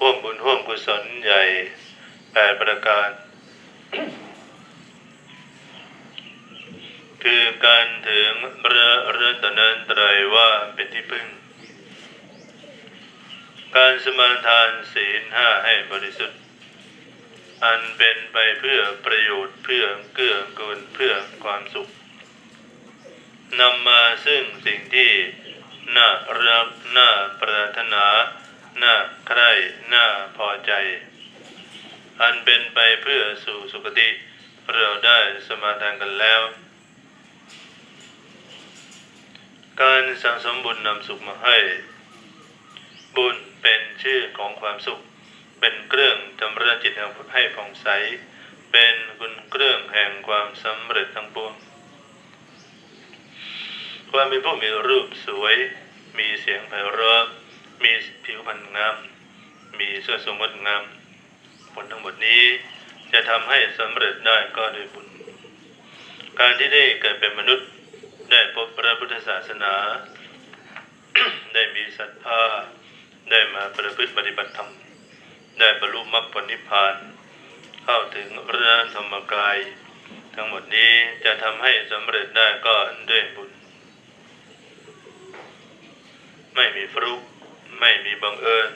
ร่วมบุญร่วมกุศลใหญ่แปดประการ คือการถึงพระรัตนตรัยว่าเป็นที่พึ่ง การสมาทานศีลห้าให้บริสุทธิ์ อันเป็นไปเพื่อประโยชน์เพื่อเกื้อกูลเพื่อความสุขนำมาซึ่งสิ่งที่น่ารักน่าปรารถนา น่าใคร่น่าพอใจ อันเป็นไปเพื่อสู่สุคติเราได้สมาทานกันแล้ว การสังสมบุญนำสุขมาให้ บุญเป็นชื่อของความสุข เป็นเครื่องชำระจิตให้ผ่องใส เป็นคุณเครื่องแห่งความสำเร็จทั้งปวงความเป็นผู้มีรูปสวย มีเสียงไพเราะ มีผิวพรรณงาม มีเสื้อทรงงดงาม ผลทั้งหมดนี้จะทำให้สำเร็จได้ก็ด้วยบุญ การที่ได้เกิดเป็นมนุษย์ได้พบพระพุทธศาสนา ได้มีศรัทธาได้มาประพฤติปฏิบัติธรรม ได้บรรลุมรรคผลนิพพาน เข้าถึงพระธรรมกาย ทั้งหมดนี้จะทำให้สำเร็จได้ก็ด้วยบุญ ไม่มีฟลุก ไม่มีบังเอิญ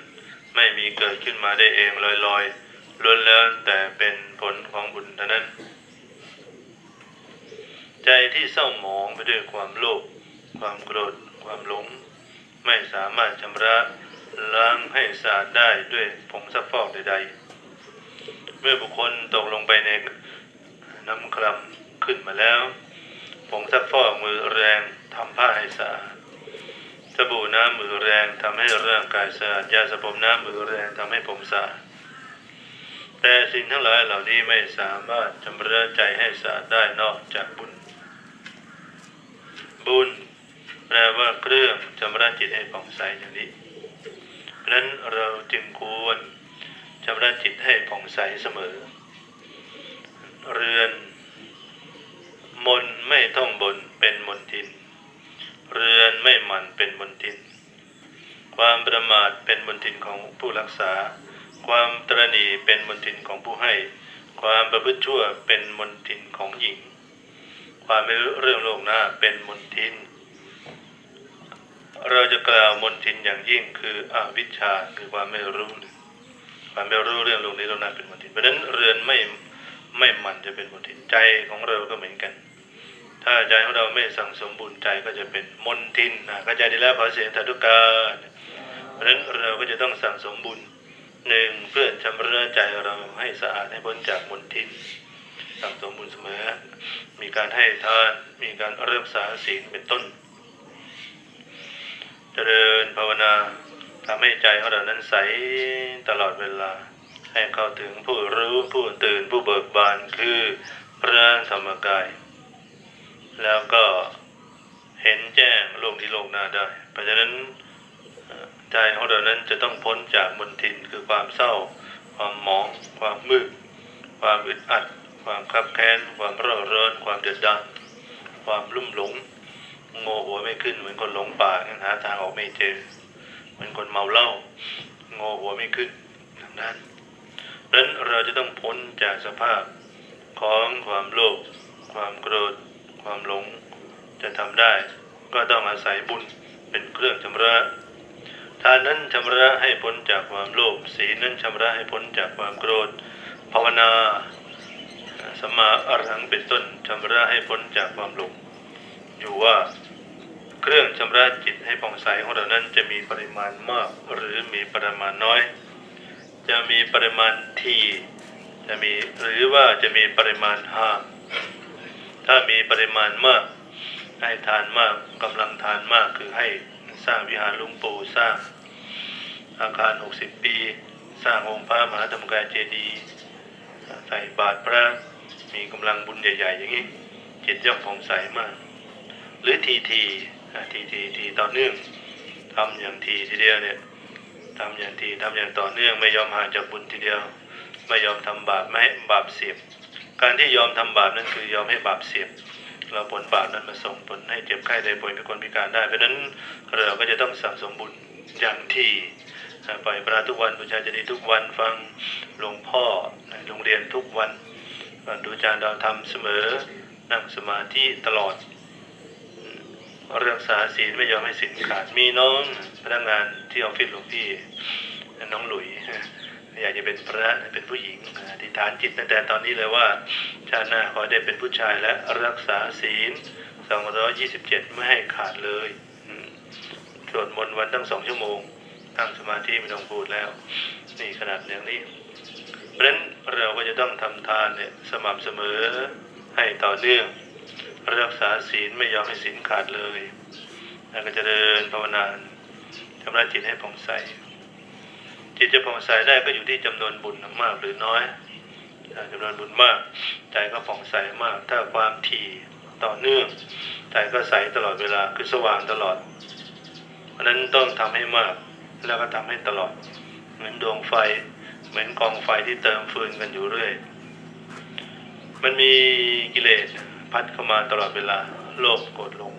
ไม่มีเกิดขึ้นมาได้เองลอยๆล้วนแล้วแต่เป็นผลของบุญเท่านั้น ใจที่เศร้าหมองไปด้วยความโลภความโกรธ ความหลง ไม่สามารถชำระล้างให้สะอาดได้ด้วยผงซักฟอกใดๆ เมื่อบุคคลตกลงไปในน้ำคร่ำขึ้นมาแล้วผงซักฟอกมือแรงทำผ้าให้สะอาด สบู่น้ำมือแรงทำให้ร่างกายสะอาดยาสระผมน้ำมือแรงทำให้ผมสะอาดแต่สิ่งทั้งหลายเหล่านี้ไม่สามารถชำระใจให้สะอาดได้นอกจากบุญ บุญแปลว่าเครื่องชำระจิตให้ผ่องใสอย่างนี้เพราะนั้นเราจึงควรชำระจิตให้ผ่องใสเสมอ เรือน มนไม่ต้องบนเป็นมนทิน เรือนไม่หมันเป็นมนทิน ความประมาทเป็นมนทินของผู้รักษา ความตรณีเป็นมนทินของผู้ให้ ความประพฤติชั่วเป็นมนทินของหญิง ความไม่รู้เรื่องโลกหน้าเป็นมนทิน เราจะกล่าวมนทินอย่างยิ่งคืออวิชชาคือความไม่รู้ ความไม่รู้เรื่องโลกนี้โลกหน้าเป็นมนทิน เพราะฉะนั้นเรือนไม่ไม่หมันจะเป็นมนทินใจของเราก็เหมือนกัน ถ้าใจของเราไม่สั่งสมบุญใจก็จะเป็นมนทินนะก็ใจดีแล้วขอเสียงถาทุกการเพราะฉะนั้นเราก็จะต้องสั่งสมบุญหนึ่งเพื่อชำระใจเราให้สะอาดให้พ้นจากมนทินสั่งสมบุญเสมอ มีการให้ทานมีการเริ่มสาศีลเป็นต้น เจริญภาวนาทำให้ใจของเรานั้นใสตลอดเวลา ให้เข้าถึงผู้รู้ผู้ตื่นผู้เบิกบานคือพระธรรมกาย แล้วก็เห็นแจ้งโลกที่โลกหน้าได้ เพราะฉะนั้นใจของเรานั้นจะต้องพ้นจากมนทินคือความเศร้า ความหมอง ความมืด ความอึดอัด ความคับแค้น ความเร่าร้อนความเดือดดาลความลุ่มหลงโง่หัวไม่ขึ้นเหมือนคนหลงป่าหาทางออกไม่เจอเหมือนคนเมาเหล้าโง่หัวไม่ขึ้นทางนั้นดังนั้นเราจะต้องพ้นจากสภาพของความโลภความโกรธ ความหลงจะทำได้ ก็ต้องอาศัยบุญเป็นเครื่องชำระทานนั้นชำระให้พ้นจากความโลภศีลนั้นชำระให้พ้นจากความโกรธ ภาวนาสมาอรหังเป็นต้นชำระให้พ้นจากความหลงอยู่ว่าเครื่องชำระจิตให้ผ่องใสของเรานั้นจะมีปริมาณมากหรือมีปริมาณน้อย จะมีปริมาณทีจะมีหรือว่าจะมีปริมาณห่าง ถ้ามีปริมาณมาก ให้ทานมากกำลังทานมากคือให้สร้างวิหารลุงปู่สร้างอาคาร 60 ปี สร้างองค์พระมหาธรรมกายเจดีย์ใส่บาตรพระมีกำลังบุญใหญ่ ๆ อย่างนี้ จิตย่อมผ่องใสมาก หรือทีทีทีทีทีต่อเนื่องทำอย่างทีทีเดียวเนี่ยทำอย่างทีทำอย่างต่อเนื่องไม่ยอมห่างจากบุญทีเดียว ไม่ยอมทำบาปไม่ให้บาปเสียบ การที่ยอมทำบาปนั้นคือยอมให้บาปเสียบเราผลบาปนั้นมาส่งผลให้เจ็บไข้ได้ป่วยเป็นคนพิการได้ เพราะฉะนั้นเราก็จะต้องสั่งสมบุญอย่างที่ปล่อยปลาทุกวันบูชาเจดีทุกวันฟังหลวงพ่อในโรงเรียนทุกวันดูจารย์ดาวทำเสมอนั่งสมาธิตลอดรักษาศีลไม่ยอมให้ศีลขาดมีน้องพนักงานที่ออฟฟิศหลวงพี่น้องหลุย อยากจะเป็นพระเป็นผู้หญิงอธิษฐานจิตตั้งแต่ตอนนี้เลยว่า ชาติหน้าขอได้เป็นผู้ชายและรักษาศีล 227 ไม่ให้ขาดเลยสวดมนต์วันตั้งสองชั่วโมงตั้งสมาธิไม่ต้องพูดแล้ว นี่ขนาดอย่างนี้ เพราะฉะนั้นเราก็จะต้องทำทานเนี่ยสม่ำเสมอให้ต่อเนื่อง รักษาศีลไม่ยอมให้ศีลขาดเลย แล้วก็จะเดินภาวนาชำระจิตให้ผ่องใส จิตจะผ่องใสได้ก็อยู่ที่จำนวนบุญมากหรือน้อยถ้าจำนวนบุญมาก ใจก็ผ่องใสมาก ถ้าความถี่ต่อเนื่องใจก็ใสตลอดเวลาคือสว่างตลอด เพราะนั้นต้องทำให้มากแล้วก็ทำให้ตลอด เหมือนดวงไฟ เหมือนกองไฟที่เติมฟืนกันอยู่เรื่อย มันมีกิเลสพัดเข้ามาตลอดเวลา โลภโกรธหลง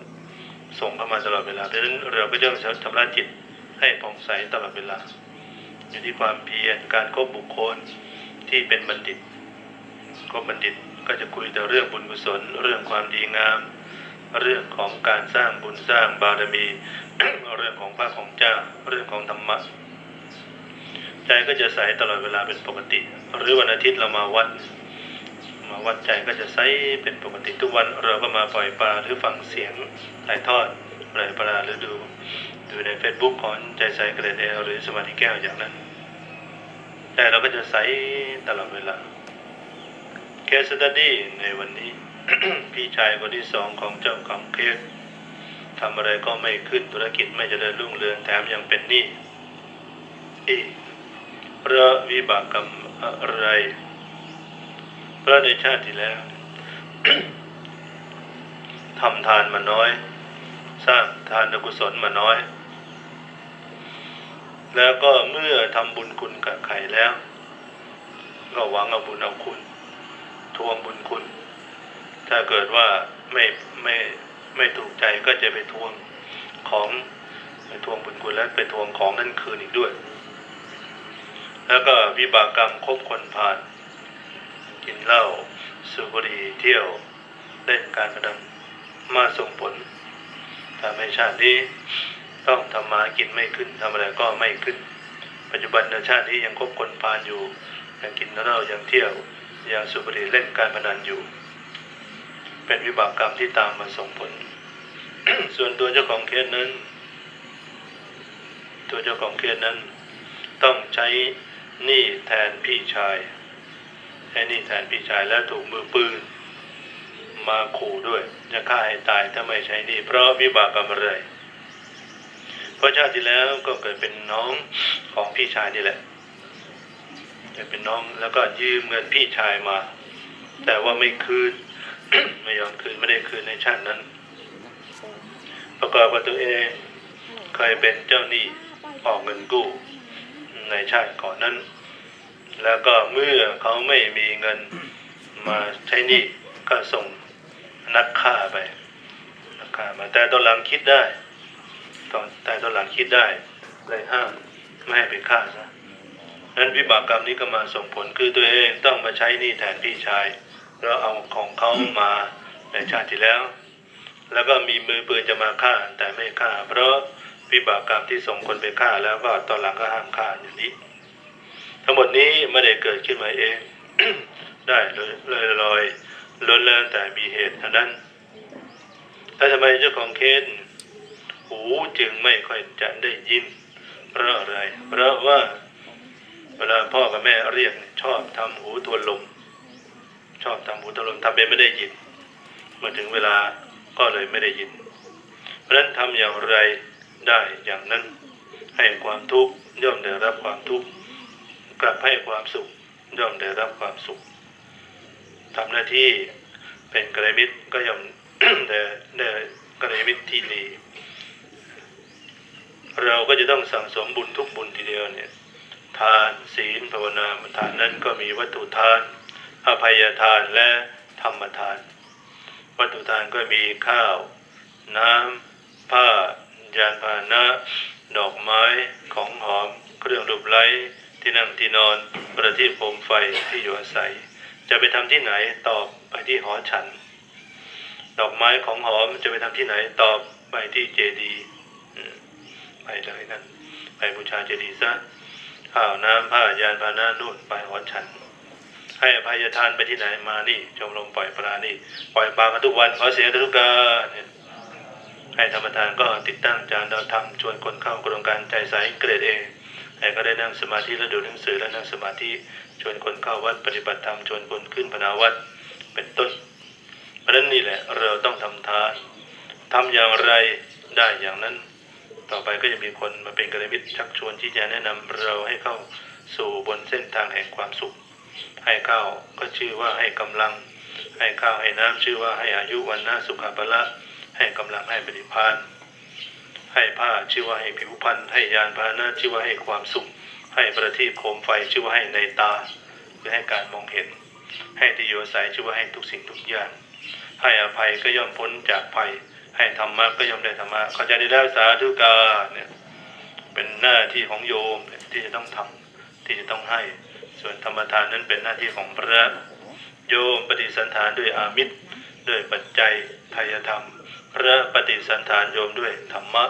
ส่งเข้ามาตลอดเวลาเพราะฉะนั้นเราก็ต้องชำระจิตให้ผ่องใสตลอดเวลา อยู่ที่ความเพียรการคบบุคคลที่เป็นบัณฑิตคบบัณฑิตก็จะคุยแต่เรื่องบุญกุศล เรื่องความดีงาม เรื่องของการสร้างบุญสร้างบารมี เรื่องของพระของเจ้า เรื่องของธรรมะใจก็จะใสตลอดเวลาเป็นปกติ หรือวันอาทิตย์เรามาวัด มาวัดใจก็จะใสเป็นปกติทุกวันเราก็มาปล่อยปลาหรือฟังเสียงถ่ายทอดปล่อยปลาหรือดูดูใน Facebook ของใจใสกระเดลหรือสมาธิแก้วอย่างนั้น แต่เราก็จะใสตลอดเวลา เคสตัดดี้ในวันนี้ พี่ชายคนที่สองของเจ้าของเคสทำอะไรก็ไม่ขึ้นธุรกิจไม่เจริญรุ่งเรืองแถมยังเป็นหนี้อีกเพราะวิบากกรรมอะไรเพราะในชาติที่แล้วทำทานมาน้อย สร้างทานกุศลมาน้อย แล้วก็เมื่อทำบุญคุณกับใครแล้ว ก็หวังเอาบุญเอาคุณ ทวงบุญคุณ ถ้าเกิดว่าไม่ไม่ไม่ถูกใจก็จะไปทวงของไปทวงบุญคุณแล้วไปทวงของนั่นคืนอีกด้วย แล้วก็วิบากกรรมคบคนผ่าน กินเหล้าสูบบุหรี่เที่ยวเล่นการพนันมาส่งผลทำให้ชาตินี้ ต้องทำมากินไม่ขึ้นทำอะไรก็ไม่ขึ้น ปัจจุบันชาตินี้ยังคบคนพาลอยู่ ยังกินเหล้ายังเที่ยวยังสูบรีเล่นการพนันอยู่ เป็นวิบากกรรมที่ตามมาส่งผล ส่วนตัวเจ้าของเคสนั้น ตัวเจ้าของเคสนั้น ต้องใช้หนี้แทนพี่ชายใช้หนี้แทนพี่ชายแล้วถูกมือปืนมาขู่ด้วย จะฆ่าให้ตายถ้าไม่ใช้หนี้เพราะวิบากกรรมอะไร ราะชาติที่แล้วก็เกิดเป็นน้องของพี่ชายนี่แหละเกิดเป็นน้องแล้วก็ยืมเงินพี่ชายมา แต่ว่าไม่คืน ไม่ยอมคืนไม่ได้คืนในชาตินั้น ประกอบกับตัวเองเคยเป็นเจ้าหนี้ออกเงินกู้ ในชาติก่อนนั้น แล้วก็เมื่อเขาไม่มีเงินมาใช้หนี้ก็ส่งนักฆ่าไปนักฆ่ามาแต่ตอนหลังคิดได้ ตอนแต่ตอนหลังคิดได้เลยห้ามไม่ให้ไปฆ่าซะนั้นวิบากกรรมนี้ก็มาส่งผลคือตัวเองต้องมาใช้นี้แทนพี่ชายแล้วเอาของเขามาในชาติที่แล้ว แล้วก็มีมือปืนจะมาฆ่าแต่ไม่ฆ่า เพราะวิบากกรรมที่ส่งคนไปฆ่าแล้วก็ตอนหลังก็ห้ามฆ่าอย่างนี้ ทั้งหมดนี้ไม่ได้เกิดขึ้นมาเอง ได้เลยเลยลอยล้นเลินแต่มีเหตุเท่านั้นแต่ทำไมเจ้าของเคส หูจึงไม่ค่อยจะได้ยิน เพราะอะไร เพราะว่า เวลาพ่อกับแม่เรียกชอบทำหูทวนลม ชอบทำหูทวนลมทำเป็นไม่ได้ยินเมื่อถึงเวลาก็เลยไม่ได้ยิน เพราะนั้นทำอย่างไรได้อย่างนั้น ให้ความทุกข์ย่อมได้รับความทุกข์กลับให้ความสุขย่อมได้รับความสุขทำหน้าที่เป็นกระมิตรก็ย่อมได้ได้กระมิตรที่ดี เราก็จะต้องสั่งสมบุญทุกบุญทีเดียวเนี่ย ทานศีลภาวนาทานนั้นก็มีวัตถุทาน อภัยทานและธรรมทาน วัตถุทานก็มีข้าว น้ำผ้ายานพาหนะ ดอกไม้ของหอม เครื่องรูปไล้ที่นั่งที่นอนประทีปโคมไฟที่อยู่อาศัย จะไปทำที่ไหนตอบไปที่หอฉัน ดอกไม้ของหอมจะไปทำที่ไหนตอบไปที่เจดีย์ ไปเลยนั่นไปบูชาเจดีย์ซะข้าวน้ำผ้ายานพาหนะนู่นไปหอฉัน ให้อภัยทานไปที่ไหนมานี่ชมรมปล่อยปลานี่ ปล่อยปลากันทุกวันขอเสียงทุกการเนี่ยให้ธรรมทานก็ติดตั้งจานดาวธรรมชวนคนเข้าโครงการใจใสเกรดเอให้ก็ได้นั่งสมาธิและดูหนังสือและนั่งสมาธิชวนคนเข้าวัดปฏิบัติธรรมชวนคนขึ้นพนาวัดเป็นต้นเพราะนั้นนี่แหละเราต้องทำทานทำอย่างไรได้อย่างนั้น ต่อไปก็จะมีคนมาเป็นกัลยาณมิตรชักชวนที่จะแนะนำเราให้เข้าสู่บนเส้นทางแห่งความสุข ให้ข้าวก็ชื่อว่าให้กำลัง ให้ข้าวให้น้ำชื่อว่าให้อายุวันนะสุขภาละให้กำลังให้ปฏิภาณให้ผ้าชื่อว่าให้ผิวพรรณให้ยานพาหนะชื่อว่าให้ความสุข ให้ประทีปโคมไฟชื่อว่าให้ในตาคือให้การมองเห็น ให้ที่อยู่อาศัยชื่อว่าให้ทุกสิ่งทุกอย่างให้อภัยก็ย่อมพ้นจากภัย ให้ธรรมะก็ย่อมได้ธรรมะเขาใจได้แล้วสาธุการเนี่ยเป็นหน้าที่ของโยมที่จะต้องทำที่จะต้องให้ ส่วนธรรมทานนั้นเป็นหน้าที่ของพระโยมปฏิสันฐานด้วยอามิตรด้วยปัจจัยทายธรรม พระปฏิสันฐานโยมด้วยธรรมะ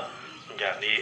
อย่างนี้